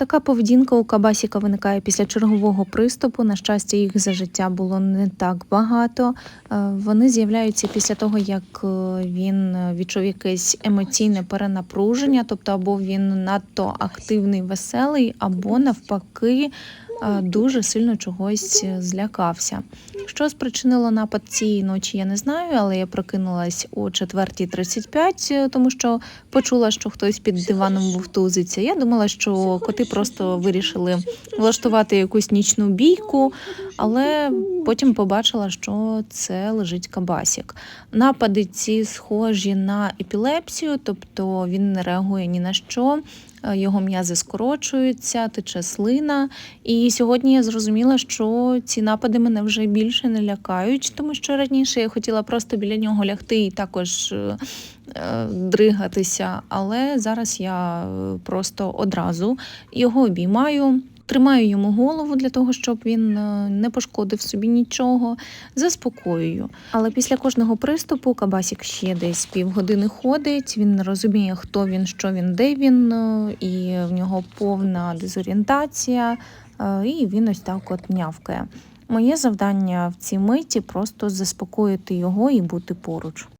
Така поведінка у Кабасіка виникає після чергового приступу. На щастя, їх за життя було не так багато. Е, Вони з'являються після того, як е, він відчув якесь емоційне перенапруження, тобто або він надто активний, веселий, або навпаки е, дуже сильно чогось злякався. Що спричинило напад цієї ночі, я не знаю, але я прокинулась о 4.35, е, тому що почула, що хтось під диваном вовтузиться. Я думала, що коти просто вирішили влаштувати якусь нічну бійку, але потім побачила, що це лежить кабасік. Напади ці схожі на епілепсію, тобто він не реагує ні на що. е, Його м'язи скорочуються, тече слина. І сьогодні я зрозуміла, що ці напади мене вже більше не лякають, тому що раніше я хотіла просто біля нього лягти і також е, е, дригатися. Але зараз я просто одразу його обіймаю. Тримаю йому голову для того, щоб він е, не пошкодив собі нічого, заспокоюю. Але після кожного приступу Кабасік ще десь півгодини ходить. Він не розуміє, хто він, що він, де він, е, і в нього повна дезорієнтація, е, і він ось так от нявкає. Моє завдання в цій миті просто заспокоїти його і бути поруч.